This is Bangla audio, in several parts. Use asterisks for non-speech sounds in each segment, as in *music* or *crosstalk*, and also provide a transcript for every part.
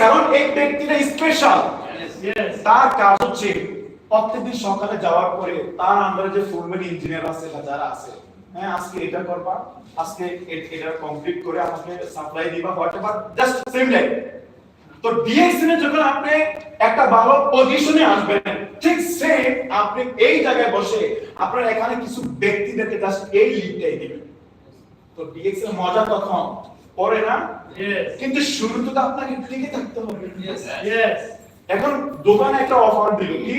কারণ এই ব্যক্তিটা স্পেশাল তার কাজ হচ্ছে প্রত্যেকদিন সকালে যাওয়ার পরে তার আন্ডারে যে ফোরম্যান ইঞ্জিনিয়ার আছে বা যারা আছে হ্যাঁ আজকে এটা করবা আজকে এটা কমপ্লিট করে আমাকে সাপ্লাই দিবা হোয়াটএভার জাস্ট সেম লাইক তো ডিএক্সএন এ যখন আপনি একটা ভালো পজিশনে আসবেন ঠিক সেম আপনি এই জায়গায় বসে আপনার এখানে কিছু ব্যক্তিদেরকে জাস্ট এই লিডটাই দিবেন। তো ডিএক্সএন মজা তখন। পরে না? কিন্তু শুরুতে তো আপনাকে টিকে থাকতে হবে। এখন দোকানে একটা অফার দিল কি?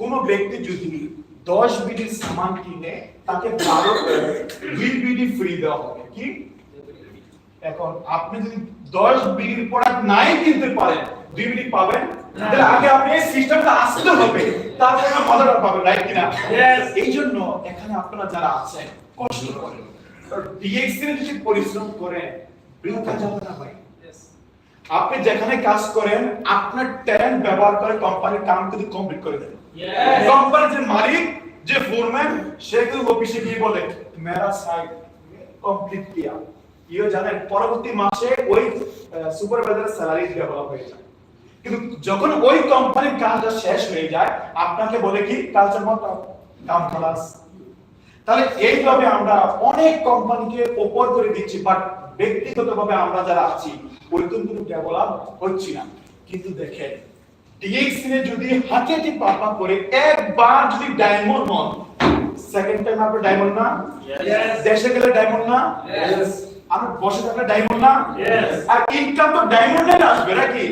কোন ব্যক্তি যদি দশ বিডির সামান কিনে তাকে বারো দুই বিডি ফ্রি দেওয়া হবে কি? এখন আপনি যদি দশ বিডির প্রোডাক্ট নাই কিনতে পারেন দুই বিডি পাবেন? তাহলে আগে আপনি এই সিস্টেমটা আসতে হবে তারপরে না মজাটা পাবেন রাইট কিনা? এই জন্য এখানে আপনারা যারা আছেন কষ্ট করেন। ডিএক্স যদি পরিশ্রম করেন বৃথা যাবে না ভাই আপনি যেখানে কাজ করেন আপনার ট্যালেন্ট ব্যবহার করে কোম্পানির কাম কিন্তু কমপ্লিট করে দেন. কোম্পানির যে মালিক যে ফোরম্যান সে কিন্তু অফিসে গিয়ে বলে মেরা সাইট কমপ্লিট কিয়া ইও জানেন পরবর্তী মাসে ওই সুপারভাইজারের স্যালারি ডেভেলপ হয়ে যায়। কিন্তু যখন ওই কোম্পানির কাজটা শেষ হয়ে যায় আপনাকে বলে কি কালচার মতো কাম খালাস তাহলে এইভাবে আমরা অনেক কোম্পানিকে ওপর করে দিচ্ছি বাট ব্যক্তিগতভাবে আমরা যারা আছি ওই কিন্তু ডেভেলপ হচ্ছি না। কিন্তু দেখেন ডিএক্সএ যদি হাতে পাপা করে একবার যদি ডায়মন্ড হন সেকেন্ড টাইম আপনি ডায়মন্ড না? দেশে গেলে ডায়মন্ড না. আর বসে থাকলে ডায়মন্ড না? আর ইনকাম তো ডায়মন্ডের আসবে নাকি?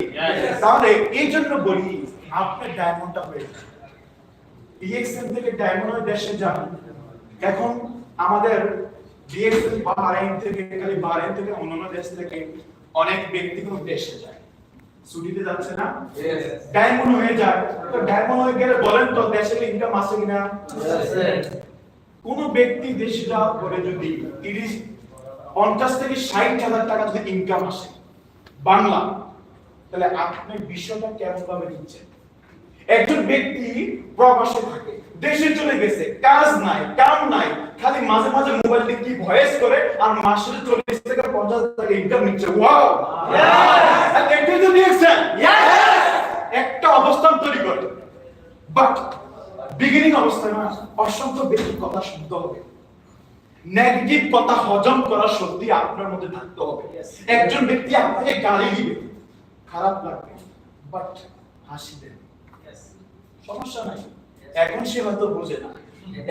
তাহলে এই জন্য বলি আপনি ডায়মন্ডটা হয়ে যান। ডিএক্সএল থেকে ডায়মন্ড হয়ে দেশে যান। এখন আমাদের বাহরাইন থেকে খালি বাহরাইন থেকে অন্যান্য দেশ থেকে অনেক ব্যক্তি দেশে যায়। ছুটিতে যাচ্ছে না? ডায়মন্ড হয়ে যায়। তো ডায়মন্ড হয়ে গেলে বলেন তো দেশে ইনকাম আসে কিনা? কোন ব্যক্তি দেশে যাওয়ার পরে যদি তিরিশ পঞ্চাশ থেকে ষাট হাজার টাকা যদি ইনকাম আসে বাংলা তাহলে আপনি বিষয়টা কেমন ভাবে নিচ্ছেন? একজন ব্যক্তি প্রবাসে থাকে দেশে চলে গেছে কাজ নাই কাম নাই খালি মাঝে মাঝে মোবাইল দিয়ে কি ভয়েস করে আর মাসে চল্লিশ থেকে পঞ্চাশ টাকা ইনকাম নিচ্ছে। ওয়াও এটাই তো দিয়েছেন একটা অবস্থান তৈরি করে বাট বিগিনিং অবস্থায় না অসংখ্য ব্যক্তির কথা শুনতে হবে। নেগেটিভ কথা হজম করার শক্তি আপনার মধ্যে থাকতে হবে। একজন ব্যক্তি আপনাকে গালি দিবে। খারাপ লাগবে বাট হাসি দেবে। সমস্যা নাই। এখন সে হয়তো বোঝে না।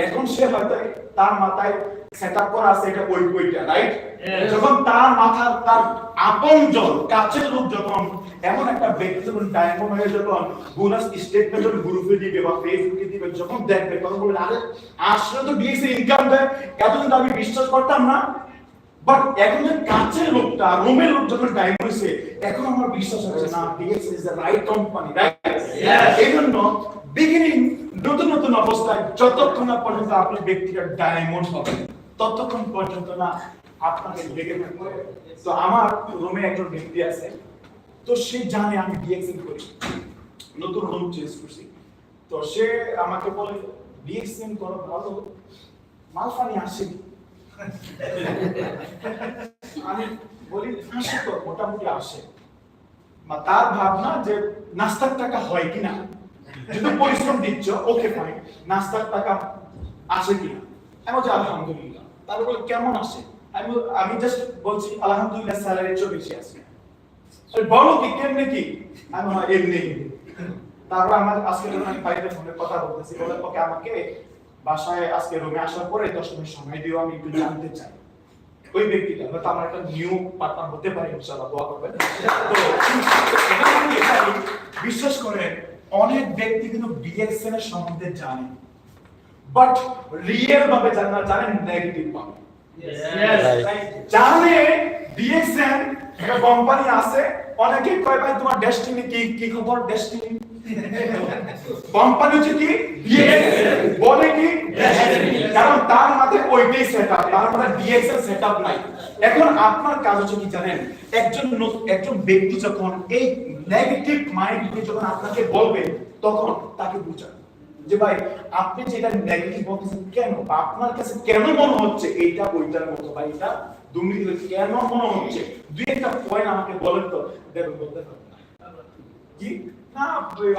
এখন সে হয়তো তার মাথায় সেট আপ করা আছে এটা ওই ওইটা রাইট যখন তার মাথার তার আপন জন কাছের লোক যখন এমন একটা ব্যক্তি যখন ডায়মন্ড হয়ে যখন বোনাস স্টেটমেন্ট যখন গ্রুপে দিবে বা ফেসবুকে দিবে যখন দেখবে তখন বলবে আরে আসলে তো ডিএসসি ইনকাম দেয়। এতদিন তো আমি বিশ্বাস করতাম না। বাট এখন যে কাছের লোকটা রোমের লোক যখন টাইম হয়েছে এখন আমার বিশ্বাস হচ্ছে না DX is the right company right. এই জন্য বিগিনিং নতুন নতুন অবস্থায় যতক্ষণ না পর্যন্ত আপনি ব্যক্তিটা ডায়মন্ড হবে ততক্ষণ পর্যন্ত না আপনাকে লেগে থাকবে তো আমার রুমে একজন ব্যক্তি আছে তো সে জানে আমি ডিএক্সএল করি। নতুন রুম চেঞ্জ করছি। তো সে আমাকে বলে ডিএক্সএল করো ভালো। মালফানি আসে *laughs* আমি বলি আসে তো মোটামুটি আসে। বা তার ভাবনা যে নাস্তার টাকা হয় কিনা। যদি পরিশ্রম দিচ্ছ ওকে ফাইন নাস্তার টাকা আসে কিনা? আমি বলছি, আলহামদুলিল্লাহ। তারপর কেমন আসে আমি আমি জাস্ট বলছি, আলহামদুলিল্লাহ স্যালারি চেয়ে বেশি আরে বলো কি, কেমনে কি? আমি এমনি। তারপর আমার আজকে যখন আমি বাড়িতে ফোনে কথা বলতেছি, বলে, ওকে, আমাকে বাসায় আজকে রুমে আসার পরে দশ মিনিট সময় দিও, আমি একটু জানতে চাই। ওই ব্যক্তিটা হয়তো আমার একটা নিউ পার্টনার হতে পারে ইনশাআল্লাহ দোয়া করবেন। তো বিশ্বাস করেন অনেক ব্যক্তি কিন্তু ডিএক্সএন এর সম্বন্ধে জানে। বাট রিয়েল ভাবে জানে না জানেন নেগেটিভ ভাবে। জানে ডিএক্সএন একটা কোম্পানি আছে অনেকে কয় ভাই তোমার ডেস্টিনি কি? কি খবর? ডেস্টিনি কোম্পানি হচ্ছে কি? বলে কি? কারণ তার মাথায় ওইটাই সেটআপ তার মাথায় ডিএক্সএল সেটআপ নাই। এখন আপনার কাজ হচ্ছে কি জানেন? একজন একজন ব্যক্তি যখন এই নেগেটিভ মাইন্ড যখন আপনাকে বলবে, তখন তাকে বুঝান। যে ভাই, আপনি যেটা নেগেটিভ বলতেছেন কেন? আপনার কাছে কেন মনে হচ্ছে এইটা, ওইটার মতো? বা এটা দুর্নীতি কেন মনে হচ্ছে? দুই একটা পয়েন্ট আমাকে বলেন তো। কি? না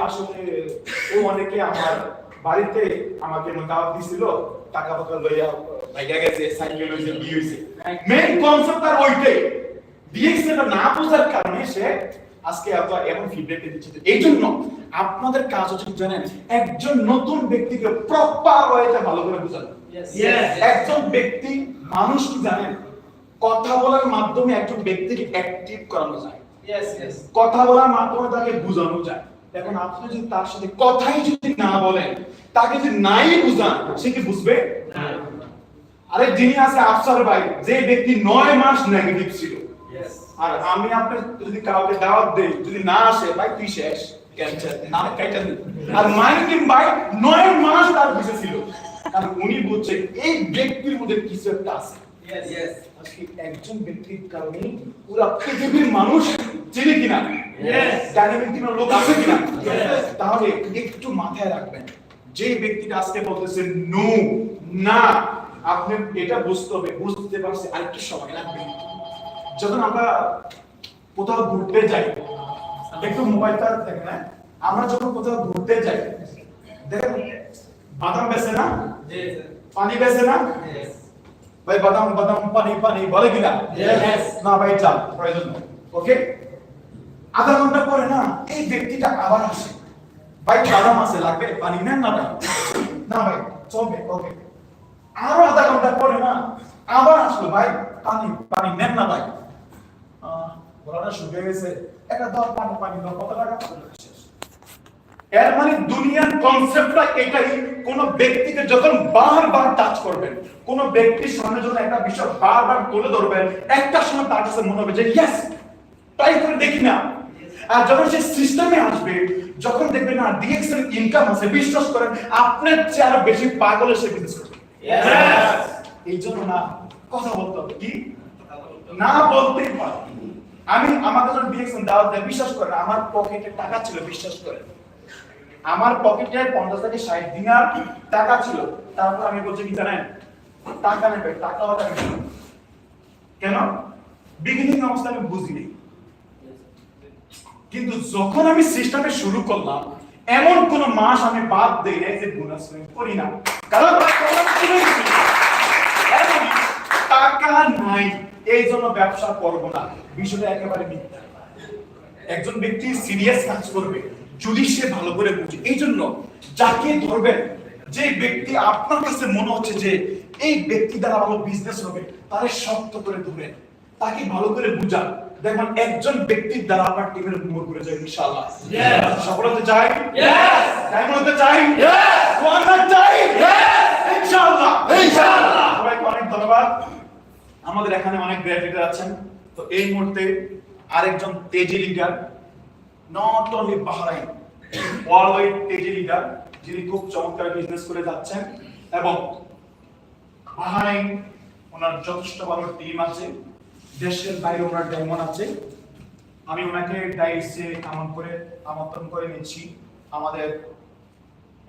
আসলে ও অনেকে আমার বাড়িতে আমাকে দাওয়াত দিছিল টাকা পয়সা লইয়া গেছে সাইকেল হইছে বিয়ে হইছে। মেইন কনসেপ্ট তার ওইটাই। ডিএক্সএলটা না বোঝার কারণে সে আজকে এত এমন ফিডব্যাক দিচ্ছে এই জন্য আপনাদের কাজ হচ্ছে জানেন? একজন নতুন ব্যক্তিকে প্রপার ওয়েতে ভালো করে বোঝানো। একজন ব্যক্তি মানুষ কি জানেন? কথা বলার মাধ্যমে একজন ব্যক্তিকে অ্যাক্টিভ করানো যায়. কথা বলার মাধ্যমে তাকে বোঝানো যায়। এখন আপনি যদি তার সাথে কথাই যদি না বলেন তাকে যদি নাই বুঝান সে কি বুঝবে? আরে যিনি আছে আফসার ভাই যে ব্যক্তি নয় মাস নেগেটিভ ছিল। আর আমি আপনি যদি কাউকে দাওয়াত দেই যদি না আসে ভাই তুই শেষ। আর মাইন্ডিং ভাই নয় মাস তার পিছে ছিল। কারণ উনি বুঝছে এই ব্যক্তির মধ্যে কিছু একটা আছে. আজকে একজন ব্যক্তির কারণে পুরো পৃথিবীর মানুষ চিনে কিনা? ডাইনামিক টিমের লোক আছে কিনা? তাহলে একটু মাথায় রাখবেন যে ব্যক্তিটা আজকে বলতেছে নো না। আপনি এটা বুঝতে হবে বুঝতে পারছি আরেকটু সময় লাগবে। যখন আমরা কোথাও ঘুরতে যাই একটু মোবাইলটা দেখেন হ্যাঁ? আমরা যখন কোথাও ঘুরতে যাই দেখেন বাদাম বেছে না? পানি বেছে না. ভাই বাদাম বাদাম পানি পানি বলে কিনা. না ভাই যান প্রয়োজন ওকে আধা ঘণ্টা পরে না এই ব্যক্তিটা আবার আসে। ভাই বাদাম আছে লাগবে? পানি নেন না ভাই? না ভাই চলবে ওকে আরও আধা ঘণ্টা পরে না আবার আসলো ভাই পানি পানি নেন না ভাই। গলাটা শুকিয়ে গেছে। একটা দাও পানি পানি দাও কত টাকা। এর মানে দুনিয়ার কনসেপ্টটা এটাই কোন ব্যক্তিকে যখন বারবার টাচ করবেন কোন ব্যক্তির সামনে যখন একটা বিষয় বারবার তুলে ধরবেন একটা সময় তার কাছে মনে হবে যে ইয়েস ট্রাই করে দেখি না। আর যখন সে সিস্টেমে আসবে যখন দেখবেন না ইনকাম আছে বিশ্বাস করেন আপনার চেয়ে আরও বেশি পাগলে সে বিজনেস করবে। এই জন্য না কথা বলতে হবে কি? না বলতেই পারে আমি আমাকে যখন দাওয়াত দেয় বিশ্বাস করেন আমার পকেটে টাকা ছিল বিশ্বাস করেন। আমার পকেটে পঞ্চাশ থেকে ষাট দিনার টাকা ছিল, তারপর আমি বলছি, কি জানেন? টাকা নেবে টাকা হতে আমি কেন? বিগিনিং অবস্থা আমি বুঝিনি। কিন্তু যখন আমি সিস্টেমে শুরু করলাম, এমন কোন মাস আমি বাদ দেই নাই যে বোনাস করি না। কারণ টাকা নাই, এই জন্য ব্যবসা করব না। বিষয়টা একেবারে মিথ্যা। একজন ব্যক্তি সিরিয়াস কাজ করবে। যদি সে ভালো করে বুঝে। এই জন্য যাকে ধরবেন যে ব্যক্তি আপনার কাছে মনে হচ্ছে যে এই ব্যক্তি দ্বারা ভালো বিজনেস হবে তারে শক্ত করে ধরেন তাকে ভালো করে বুঝান। দেখবেন একজন ব্যক্তির দ্বারা আপনার টিমের উপর করে যায় ইনশাআল্লাহ. সফল হতে চাই. ডায়মন্ড হতে চাই? চাই. ইনশাআল্লাহ। ইনশাআল্লাহ। সবাইকে অনেক ধন্যবাদ। আমাদের এখানে অনেক গ্রেট লিডার আছেন। তো এই মুহূর্তে আরেকজন তেজি leader not only Bahrain. World wide leader যিনি খুব চমৎকার বিজনেস করে যাচ্ছেন। এবং বাহরাইন, ওনার যথেষ্ট বড় টিম আছে। দেশের বাইরে ওনার ডেমন আছে, আমি ওনাকে ডাইসে আমন করে আমন্ত্রণ করে নিচ্ছি। আমাদের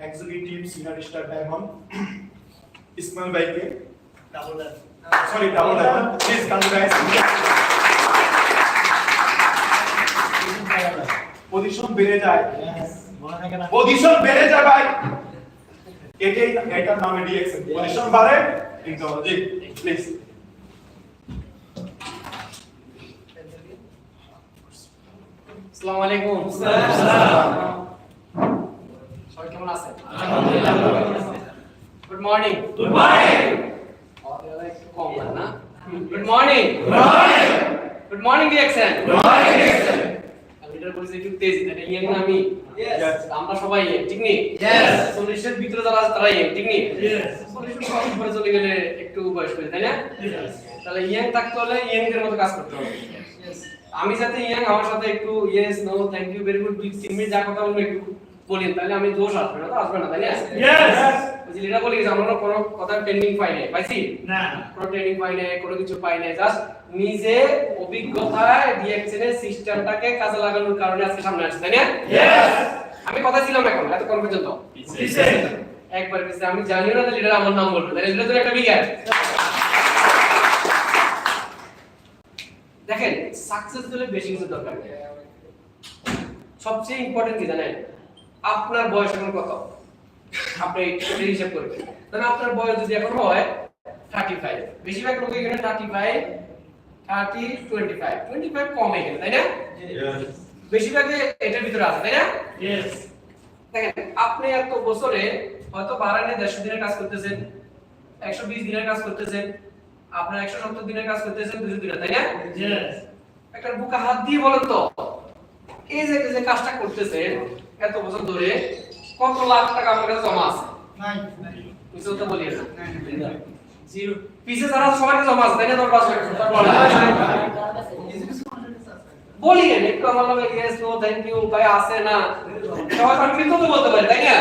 executive senior star diamond Ismail ভাইকে sorry double diamond please come guys position বেড়ে যায়। পজিশন বেড়ে যায় ভাই। এটাই এটার নামে ডিএক্স পজিশন বাড়ে কিন্তু জি প্লিজ আসসালামু আলাইকুম। সবাই কেমন আছেন? Good morning Good morning. কম না। Good morning Good morning. Good morning DXN. Leader বলেছে একটু তেজি এটা ইয়াং না আমি. আমরা সবাই ইয়াং ঠিক নেই? Yes. চল্লিশের ভিতরে যারা আছে ঠিক নেই. চল্লিশের চলে গেলে একটু বয়স হয়ে তাই না? তাহলে ইয়াং থাকতে হলে ইয়াং এর মতো কাজ করতে হবে। আমি সাথে ইয়াং আমার সাথে একটু yes no thank you very good দুই তিন মিনিট যা কথা বলব একটু। বলেন তাহলে আমি জোশ আসবে না তো আসবে না তাই না. ওই যে লিডার বলে আমরা কোনো কথা ট্রেনিং পাই নাই পাইছি? না। কোনো ট্রেনিং পাই নাই কোনো কিছু পাই নাই জাস্ট নিজে অভিজ্ঞতায় রিঅ্যাকশনের সিস্টেমটাকে কাজে লাগানোর কারণে আজকে সামনে আসছে তাই না? Yes. আমি কথা ছিলাম এখন এতক্ষণ পর্যন্ত। একবার পিছিয়ে আমি জানিও না লিডার আমার নাম বলবে তাই লিডার তো একটা বিজ্ঞান। দেখেন সাকসেস হলে বেশি কিছু দরকার সবচেয়ে ইম্পর্টেন্ট কি জানেন? আপনার বয়স এখন কত? আপনি হিসাব করবেন। তাহলে আপনার বয়স যদি এখন হয় থার্টি ফাইভ বেশিরভাগ লোক এখানে thirty five thirty twenty five twenty five কম এখানে তাই না? বেশিরভাগে এটার ভিতরে আছে তাই না? দেখেন আপনি এত বছরে হয়তো বারানে দেড়শো দিনের কাজ করতেছেন একশো বিশ দিনের কাজ করতেছেন আপনার একশো সত্তর দিনের কাজ করতেছেন দুশো দিনের তাই না? একটা বুকে হাত দিয়ে বলেন তো এই যে যে কাজটা করতেছেন এত বছর ধরে কত লাখ টাকা আমার কাছে জমা আছে? বুঝতে তো বলি না। পিছে যারা সবার কাছে জমা আছে তাই না? তোর পাশে বলি না একটু আমার লগে ইয়েস নো থ্যাংক ইউ ভাই আছে না? সবাই কনফিডেন্স তো বলতে পারে তাই না?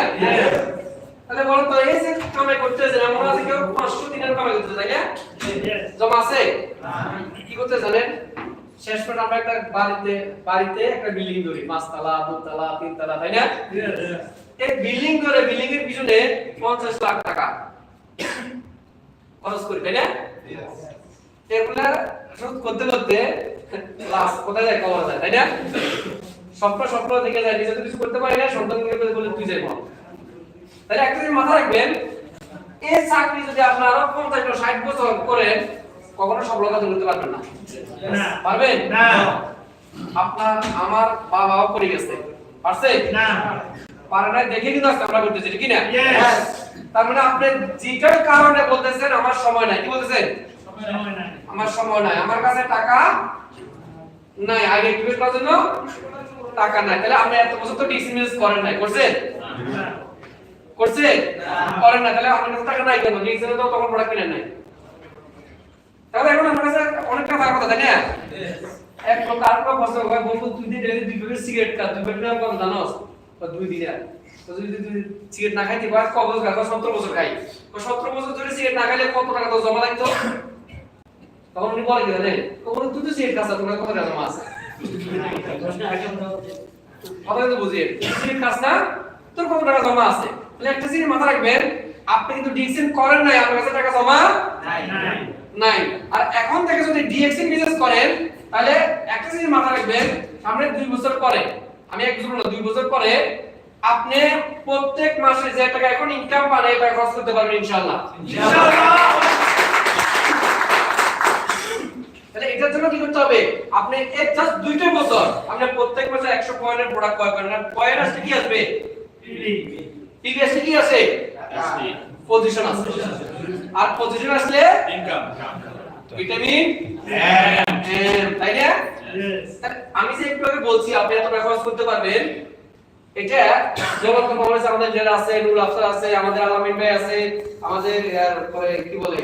তাহলে বলো তো এই যে কামাই করতেছে এমন আছে কেউ? পাঁচশো দিনের কামাই করতেছে তাই না? জমা আছে? কি করতে জানেন? শেষ পর্যন্ত আমরা একটা বাড়িতে বাড়িতে একটা বিল্ডিং ধরি। পাঁচতলা, দুতলা, তিনতলা, তাই না. এই বিল্ডিং করে বিল্ডিং এর পিছনে পঞ্চাশ লাখ টাকা খরচ করি, তাই না? এগুলা শোধ করতে করতে লাস্ট কোথায় যায় কবর যায়, তাই না? স্বপ্ন স্বপ্ন দেখে যায়, নিজে তো কিছু করতে পারি না সন্তানকে বলে তুই যাই বল তাহলে একটা মাথা রাখবেন, এই চাকরি যদি আপনার পঞ্চাশ ষাট বছর করেন কখনো সব সফলতা ধরতে পারবেন না। পারবেন? না। আপনার আমার বাবাও করে গেছে। পারছে? না। পারে না দেখে কিন্তু আজকে আমরা করতেছি ঠিক না? তার মানে আপনি যেটার কারণে বলতেছেন আমার সময় নাই। কি বলতেছেন? আমার সময় নাই। আমার কাছে টাকা নাই। আগে করার জন্য? টাকা নাই। তাহলে আপনি এত বছর তো ডিসমিস করেন নাই। করছেন না। করছে? করেন না তাহলে আপনার কাছে টাকা নাই কেন? ডিসমিস তো তখন প্রোডাক্ট কিনেন নাই। তাহলে এখন আমার কাছে অনেক টাকা কথা তাই না? এক লোক আর কোনো প্রশ্ন করে বলব তুই দিন ডেলি দুই প্যাকেট সিগারেট খা দুই প্যাকেট কত জানোস? দুই দিন। আর তো যদি তুই সিগারেট না খাইতে পারিস কত বছর খাই? সত্তর বছর খাই? তো বছর ধরে সিগারেট না খাইলে কত টাকা তো জমা লাগতো? তখন উনি বলে কি জানেন? তখন তুই তো সিগারেট খাস তোমার কত টাকা জমা আছে কথা কিন্তু বুঝিয়ে সিগারেট খাস না তোর কত টাকা জমা আছে? তাহলে একটা জিনিস মাথা রাখবেন আপনি কিন্তু ডিসিশন করেন নাই আপনার কাছে টাকা জমা নাই। নাই। আর এখন থেকে যদি ডিএক্সিন বিজনেস করেন তাহলে একটা জিনিস মাথায় রাখবেন সামনে দুই বছর পরে আমি এক বছর না দুই বছর পরে আপনি প্রত্যেক মাসে যে টাকা এখন ইনকাম পান এই টাকা খরচ করতে পারবেন ইনশাআল্লাহ। তাহলে এটার জন্য কি করতে হবে? আপনি এক জাস্ট দুইটা বছর আপনি প্রত্যেক মাসে 100 পয়েন্টের প্রোডাক্ট ক্রয় করেন। আর পয়েন্ট আসলে কি আসবে? টিভিএস কি আছে? পজিশন আছে। আর পজিশন আসলে ইনকাম ভিটামিন এম তাই না. আমি যে একটু আগে বলছি আপনি এত খরচ করতে পারবেন এটা যেমন কমার্স আমাদের যারা আছে নুর আফসার আছে আমাদের আলামিন ভাই আছে আমাদের পরে কি বলে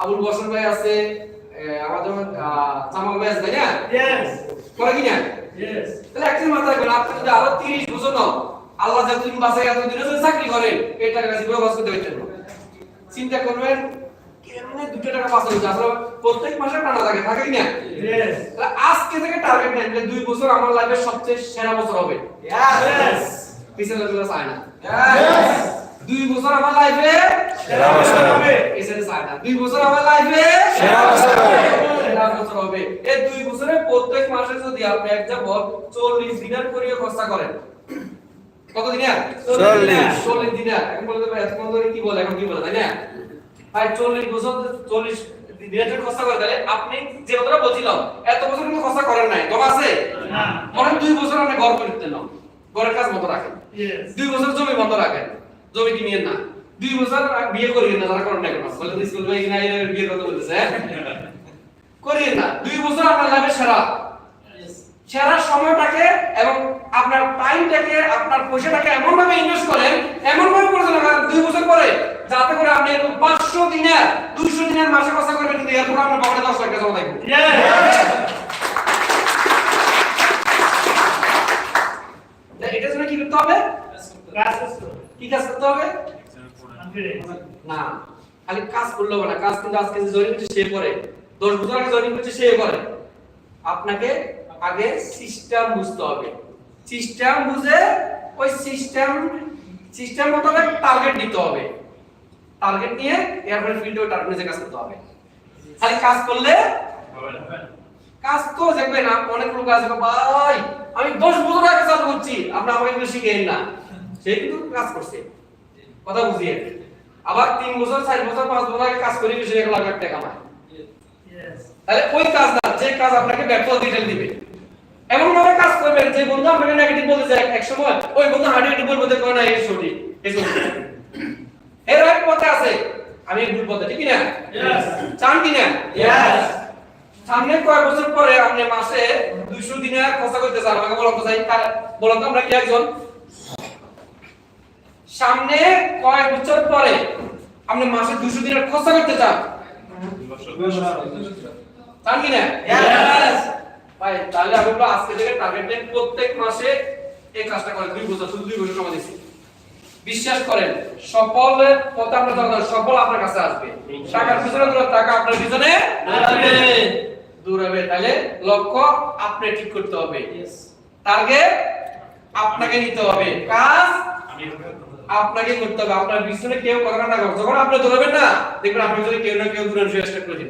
আবুল বসন ভাই আছে আমাদের জামাল ভাই আছে তাই না. করে কি না. তাহলে একদিন মাথায় রাখবেন আপনি যদি আরও 30 বছর নন আল্লাহ যতদিন বাঁচায় এতদিন যদি চাকরি করেন এই টাকা কাছে খরচ করতে পারতেন। চিন্তা করবেন কেমনে দুটো টাকা আসলে প্রত্যেক মাসে টানা থাকে থাকে কি না তাহলে আজকে থেকে টার্গেট নেন যে দুই বছর আমার লাইফের সবচেয়ে সেরা বছর হবে। পিছনে লোকেরা চায় না। দুই বছর আমার লাইফে সেরা বছর হবে। পিছনে চায় না। দুই বছর আমার লাইফে সেরা বছর হবে। সেরা বছর হবে। এই দুই বছরে প্রত্যেক মাসে যদি আপনি এক যাবত চল্লিশ দিনের খরচা করেন কত দিনের চল্লিশ। চল্লিশ দিনের এখন বলতে পারে এখন ধরে কি বলে এখন কি বলে তাই না? ভাই চল্লিশ বছর চল্লিশ দিনের খরচা করে তাহলে আপনি যে কথাটা বলছিলাম এত বছর কিন্তু খরচা করেন নাই জমা আছে? না। মনে দুই বছর আপনি ঘর করে দিতেন ঘরের কাজ মতো রাখেন। দুই বছর জমি বন্ধ রাখেন জমি কিনিয়েন না। দুই বছর বিয়ে করিয়েন না যারা করেন না কেন। বলে স্কুল ভাই কিনা এর বিয়ের কথা বলতেছে হ্যাঁ? করিয়েন না। দুই বছর আপনার লাইফে সেরা। সেরা সময়টাকে এবং আপনার টাইমটাকে আপনার পয়সাটাকে এমন ভাবে ইনভেস্ট করেন এমন ভাবে পরিচালনা করেন দুই বছর পরে, যাতে করে আপনি পাঁচশো দিনের, দুইশো দিনের মাসে খরচা করবেন কিন্তু এরপর আপনার পকেটে দশ লাখ টাকা থাকবে। এটার জন্য কি করতে হবে? কি কাজ করতে হবে? না, খালি কাজ করলে না। কাজ কিন্তু আজকে জয়েন করছে সে করে। দশ বছর আগে জয়েন করছে সে করে। আপনাকে আগে সিস্টেম বুঝতে হবে। সিস্টেম বুঝে ওই সিস্টেম সিস্টেম মোতাবেক টার্গেট দিতে হবে। টার্গেট নিয়ে এরপরে ফিল্ডে ওই টার্গেট কাজ করতে হবে। খালি কাজ করলে কাজ তো দেখবে না অনেক লোক আছে ভাই আমি দশ বছর আগে কাজ করছি আপনি আমাকে কিন্তু শিখেন না। সে কিন্তু কাজ করছে। কথা বুঝিয়ে। আবার তিন বছর চার বছর পাঁচ বছর আগে কাজ করে সে এক লাখ টাকা কামায়। তাহলে ওই কাজ না যে কাজ আপনাকে ব্যর্থ ডিটেল দিবে। এমন ভাবে কাজ করবেন যে বন্ধু আপনাকে নেগেটিভ বলতে যায় এক সময় ওই বন্ধু হাঁটি হাঁটি বলব যে কয় না এই সঠিক এই সঠিক। এর রাইট পথে আছে আমি ভুল পথে ঠিক না. চান কি না Yes. সামনে কয়েক বছর পরে আপনি মাসে 200 দিনে খরচা করতে চান আমাকে বলতে চাই তার- বলুন আমরা কি একজন? সামনে কয়েক বছর পরে আপনি মাসে 200 দিনের খরচা করতে চান। চান কি না Yes. ভাই তাহলে আমি বলব আজকে থেকে টার্গেট নেন প্রত্যেক মাসে এই কাজটা করেন। দুই বছর শুধু দুই বছর সময় দিচ্ছি। বিশ্বাস করেন সফলের পথে আপনার দরকার সফল আপনার কাছে আসবে। টাকার পিছনে টাকা আপনার পিছনে দৌড়াবে। তাহলে লক্ষ্য আপনি ঠিক করতে হবে। টার্গেট আপনাকে নিতে হবে। কাজ আপনাকে করতে হবে। আপনার পিছনে কেউ কথা না যখন আপনি দৌড়াবেন না দেখবেন আপনার পিছনে কেউ না কেউ দূরে চেষ্টা করে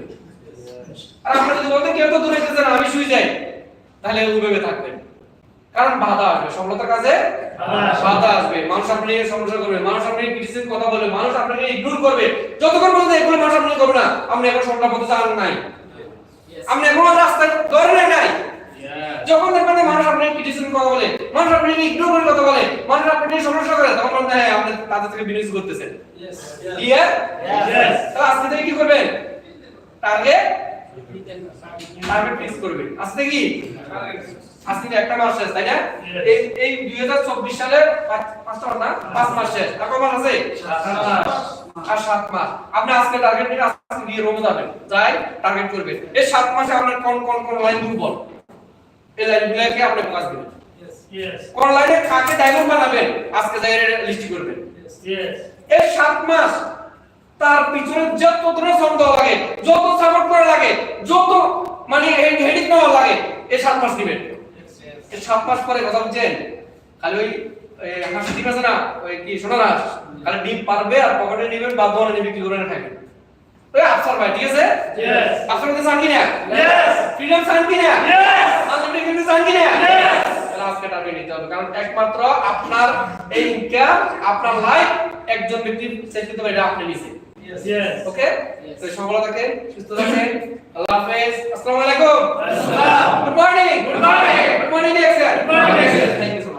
আর আপনি যদি বলতেন কেউ তো দূরে যেতে না আমি শুয়ে যাই তাহলে ওইভাবে থাকবেন। কারণ বাধা আসবে সফলতার কাজে বাধা আসবে। মানুষ আপনি সমস্যা করবে মানুষ আপনি ক্রিটিসিজম কথা বলবে মানুষ আপনাকে ইগনোর করবে। যতক্ষণ পর্যন্ত এগুলো মানুষ আপনি করবে না আপনি এখন সফলতা পথে চালান নাই। আপনি এখনও রাস্তায় ধরে নাই। যখন দেখবেন মানুষ আপনাকে ক্রিটিসিজম কথা বলে মানুষ আপনাকে ইগনোর করে কথা বলে মানুষ আপনাকে সমস্যা করে তখন বলতে হ্যাঁ আপনি তাদের থেকে বিনিয়োগ করতেছেন। ক্লিয়ার. তাহলে আজকে থেকে কি করবেন? টার্গেট টার্গেট ফিক্স করবেন আজকে কি? আজকে একটা মাস শেষ তাই না. এই এই 2024 সালের পাঁচ- মাস না? পাঁচ মাস শেষ। কয় মাস আছে? আর সাত মাস। আপনি আজকে টার্গেট নিয়ে আজকে দিয়ে রোমে যাবেন। যাই টার্গেট করবেন। এই সাত মাসে আপনার কোন কোন কোন লাইন দুর্বল? এই লাইনগুলোকে আপনি ফোকাস দিবেন। কোন লাইনে কাকে ডায়মন্ড বানাবেন? আজকে যাই লিস্ট করবেন. এই সাত মাস তার পিছনে যত ধরনের শ্রম দেওয়া লাগে যত সাপোর্ট করা লাগে যত মানে হেডিং নেওয়া লাগে এই সাত মাস দিবেন এই সাত মাস পরে কথা বলছেন খালি ওই হাঁস ডিম আছে না ওই কি সোনার হাঁস খালি ডিম পারবে আর পকেটে নেবেন বা দোকানে নিয়ে বিক্রি করে খাবেন ওই আফসার ভাই ঠিক আছে? আফসার ভাই চান কি না? ফ্রিডম চান কি না? Yes. আনলিমিটেড কিন্তু চান কি না? আজকে টার্গেট নিতে হবে কারণ একমাত্র আপনার এই ইনকাম আপনার লাইফ একজন ব্যক্তি সেট এটা আপনি নিছে Yes. ওকে তো সফল থাকেন সুস্থ থাকেন আল্লাহ হাফেজ আসসালামু আলাইকুম আসসালাম। Good morning Good morning. Good morning dear sir Good morning. Thank you